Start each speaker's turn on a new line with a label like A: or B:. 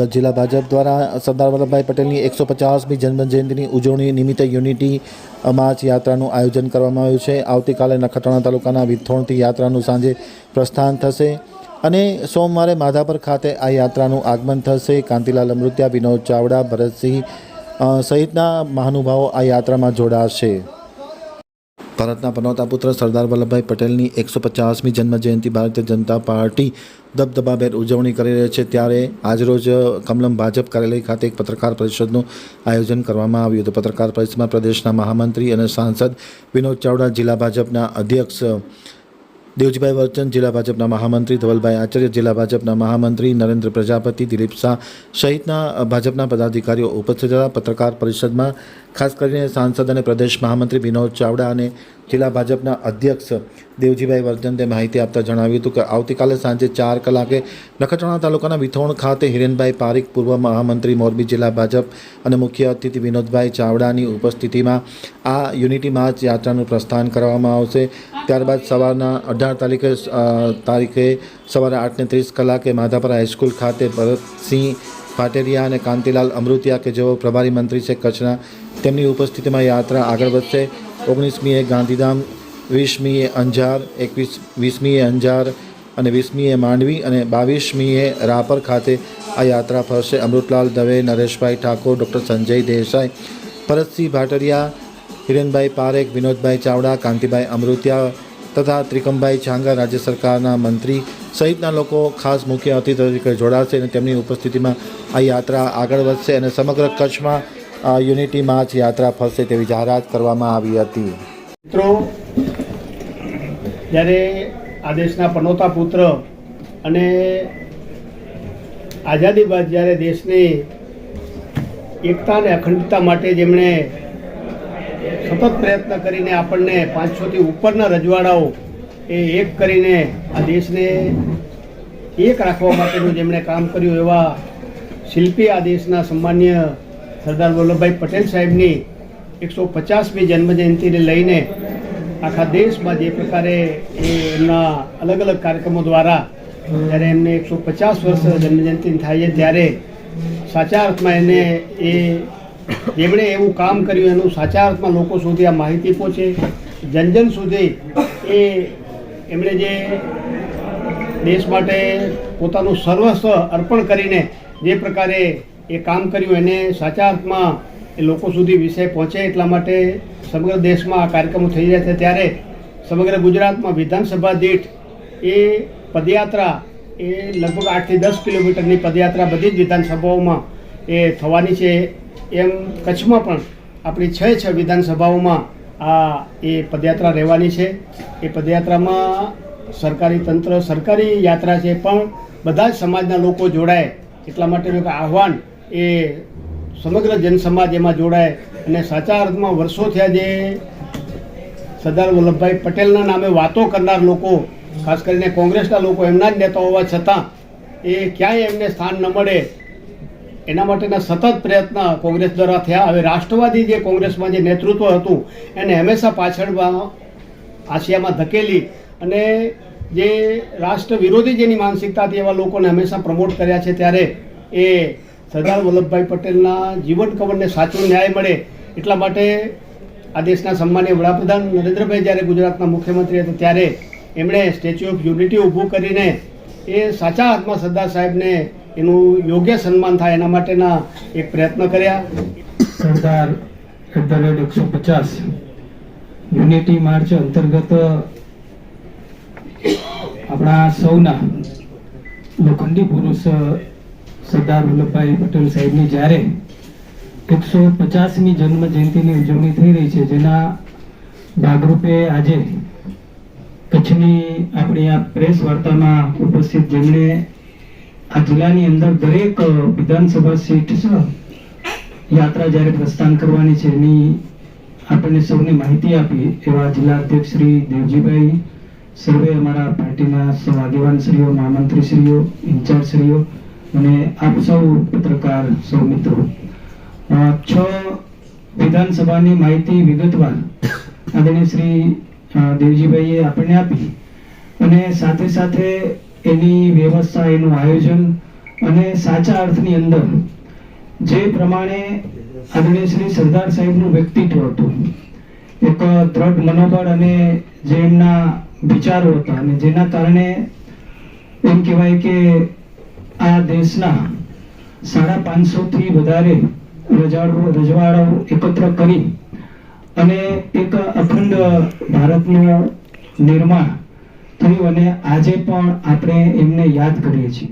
A: કચ્છ જિલ્લા ભાજપ દ્વારા સરદાર વલ્લભભાઈ પટેલની એકસો પચાસમી જન્મજયંતિની ઉજવણી નિમિત્તે યુનિટી માર્ચ યાત્રાનું આયોજન કરવામાં આવ્યું છે. આવતીકાલે નખત્રાણા તાલુકાના વિથોણથી યાત્રાનું સાંજે પ્રસ્થાન થશે અને સોમવારે માધાપર ખાતે આ યાત્રાનું આગમન થશે. કાંતિલાલ અમૃત્યા, વિનોદ ચાવડા, ભરતસિંહ સહિતના મહાનુભાવો આ યાત્રામાં જોડાશે. ભારતના પનોતા પુત્ર સરદાર વલ્લભભાઈ પટેલની એકસો પચાસમી જન્મજયંતિ ભારતીય જનતા પાર્ટી દબદબાભેર ઉજવણી કરી રહી છે. ત્યારે આજરોજ કમલમ ભાજપ કાર્યાલય ખાતે એક પત્રકાર પરિષદનું આયોજન કરવામાં આવ્યું હતું. પત્રકાર પરિષદમાં પ્રદેશના મહામંત્રી અને સાંસદ વિનોદ ચાવડા, જિલ્લા ભાજપના અધ્યક્ષ દેવજીભાઈ વર્ચન જિલ્લા ભાજપના મહામંત્રી, ધવલભાઈ આચાર્ય, જિલ્લા ભાજપના મહામંત્રી, નરેન્દ્ર પ્રજાપતિ, દિલીપ શાહ સહિતના ભાજપના પદાધિકારીઓ ઉપસ્થિત હતા પત્રકાર પરિષદમાં ખાસ કરીને સાંસદ અને પ્રદેશ મહામંત્રી વિનોદ ચાવડા અને જિલ્લા ભાજપના અધ્યક્ષ દેવજીભાઈ વર્ધનને માહિતી આપતા જણાવ્યું હતું કે આવતીકાલે સાંજે ચાર કલાકે નખત્રાણા તાલુકાના વિથોણ ખાતે હિરેનભાઈ પારીખ પૂર્વ મહામંત્રી મોરબી જિલ્લા ભાજપ અને મુખ્ય અતિથિ વિનોદભાઈ ચાવડાની ઉપસ્થિતિમાં આ યુનિટી માર્ચ યાત્રાનું પ્રસ્થાન કરવામાં આવશે. ત્યારબાદ સવારના અઢાર તારીખે તારીખે સવારે આઠને ત્રીસ કલાકે માધાપર હાઈસ્કૂલ ખાતે ભરતસિંહ પાટેરિયા અને કાંતિલાલ અમૃતિયા કે જેઓ પ્રભારી મંત્રી છે કચ્છના તેમની ઉપસ્થિતિમાં યાત્રા આગળ વધશે. ઓગણીસમીએ ગાંધીધામ વીસમીએ અંજાર, એકવીસ વીસમીએ અંજાર અને વીસમીએ માંડવી અને બાવીસમીએ રાપર ખાતે આ યાત્રા ફરશે. અમૃતલાલ દવે, નરેશભાઈ ઠાકોર, ડૉક્ટર સંજય દેસાઈ, ભરતસિંહ ભાટરિયા, હિરેનભાઈ પારેખ, વિનોદભાઈ ચાવડા, કાંતિભાઈ અમૃતિયા તથા ત્રિકમભાઈ છાંગા રાજ્ય સરકારના મંત્રી સહિતના લોકો ખાસ મુખ્ય અતિથિ તરીકે જોડાશે અને તેમની ઉપસ્થિતિમાં આ યાત્રા આગળ વધશે અને સમગ્ર કચ્છમાં યુનિટી માર્ચ યાત્રા ફરશે તેવી જાહેરાત કરવામાં આવી હતી.
B: મિત્રો, જ્યારે આ દેશના પનોતા પુત્ર અને આઝાદી બાદ જ્યારે દેશની એકતા અને અખંડતા માટે જેમણે સતત પ્રયત્ન કરીને આપણને પાંચસોથી ઉપરના રજવાડાઓ એ એક કરીને આ દેશને એક રાખવા માટેનું જેમણે કામ કર્યું એવા શિલ્પી આ દેશના સન્માન્ય સરદાર વલ્લભભાઈ પટેલ સાહેબની એકસો પચાસમી જન્મજયંતિને લઈને આખા દેશમાં જે પ્રકારે એ એમના અલગ અલગ કાર્યક્રમો દ્વારા જ્યારે એમને એકસો પચાસ વર્ષ જન્મજયંતિ થાય છે, ત્યારે સાચા અર્થમાં એને એ જેમણે એવું કામ કર્યું એનું સાચા અર્થમાં લોકો સુધી આ માહિતી પહોંચે. જન જન સુધી એ એમણે જે દેશ માટે પોતાનું સર્વસ્વ અર્પણ કરીને જે પ્રકારે એ કામ કર્યું. એને સાચા અર્થમાં એ લોકો સુધી વિષય પહોંચે એટલા માટે સમગ્ર દેશમાં આ કાર્યક્રમો થઈ રહ્યા છે. ત્યારે સમગ્ર ગુજરાતમાં વિધાનસભા દીઠ એ પદયાત્રા એ લગભગ આઠથી દસ કિલોમીટરની પદયાત્રા બધી જ વિધાનસભાઓમાં એ થવાની છે. એમ કચ્છમાં પણ આપણી છ છ વિધાનસભાઓમાં આ એ પદયાત્રા રહેવાની છે. એ પદયાત્રામાં સરકારી તંત્ર, સરકારી યાત્રા છે, પણ બધા જ સમાજના લોકો જોડાય. એટલા માટેનું એક આહવાન એ સમગ્ર જનસમાજ એમાં જોડાય અને સાચા અર્થમાં વર્ષો થયા જે સરદાર વલ્લભભાઈ પટેલના નામે વાતો કરનાર લોકો, ખાસ કરીને કોંગ્રેસના લોકો, એમના જ નેતા હોવા છતાં એ ક્યાંય એમને સ્થાન ન મળે એના માટેના સતત પ્રયત્ન કોંગ્રેસ દ્વારા થયા. હવે રાષ્ટ્રવાદી જે કોંગ્રેસમાં જે નેતૃત્વ હતું, એને હંમેશા પાછળમાં આશિયામાં ધકેલી અને જે રાષ્ટ્ર વિરોધી જેની માનસિકતા હતી એવા લોકોને હંમેશા પ્રમોટ કર્યા છે, ત્યારે એ સરદાર વલ્લભભાઈ પટેલના જીવન કવરને સાચો ન્યાય મળે એટલા માટે આ દેશના સન્માનીય વડાપ્રધાન નરેન્દ્રભાઈ જ્યારે ગુજરાતના મુખ્યમંત્રી હતા ત્યારે એમણે સ્ટેચ્યુ ઓફ યુનિટી ઊભું કરીને એ સાચા હાથમાં સરદાર સાહેબને એનું યોગ્ય સન્માન થાય એના માટેના એક પ્રયત્ન કર્યા.
C: સરદાર એટ ધ રેટ એકસો પચાસ યુનિટી માર્ચ અંતર્ગત આપણા સૌના લોખંડી પુરુષ સરદાર વલ્લભભાઈ પટેલ સાહેબની જ્યારે એકસો પચાસમી જન્મ જયંતિની ઉજવણી થઈ રહી છે, જેના ભાગરૂપે આજે કચ્છની આપણી આ પ્રેસ વાર્તામાં ઉપસ્થિત જેમણે આ જિલ્લાની અંદર દરેક વિધાનસભા સીટ યાત્રા જ્યારે પ્રસ્થાન કરવાની છે, એની આપણને સૌને માહિતી આપી એવા જિલ્લા અધ્યક્ષ શ્રી દેવજીભાઈ સર્વે અમારા પાર્ટીના સૌ આગેવાનશ્રીઓ, મહામંત્રીશ્રીઓ, ઇન્ચાર્જશ્રીઓ અને આપ સૌ પત્રકાર, સૌ મિત્રો. છ વિધાનસભાની માહિતી વિગતવાર આદરણીય શ્રી દેવજીભાઈએ આપણને આપી અને સાથે સાથે એની વ્યવસ્થા એનું આયોજન અને સાચા અર્થની અંદર જે પ્રમાણે આદરણીય શ્રી સરદાર સાહેબનું વ્યક્તિત્વ હતું, એક દ્રઢ મનોબળ અને જે એમના વિચારો હતા અને જેના કારણે એમ કહેવાય કે આ દેશના સાડા પાંચસો થી વધારે રજાડો, રજવાડાઓ એકત્ર કરી અને એક અખંડ ભારતનું નિર્માણ થયું અને આજે પણ આપણે એમને યાદ કરીએ છીએ.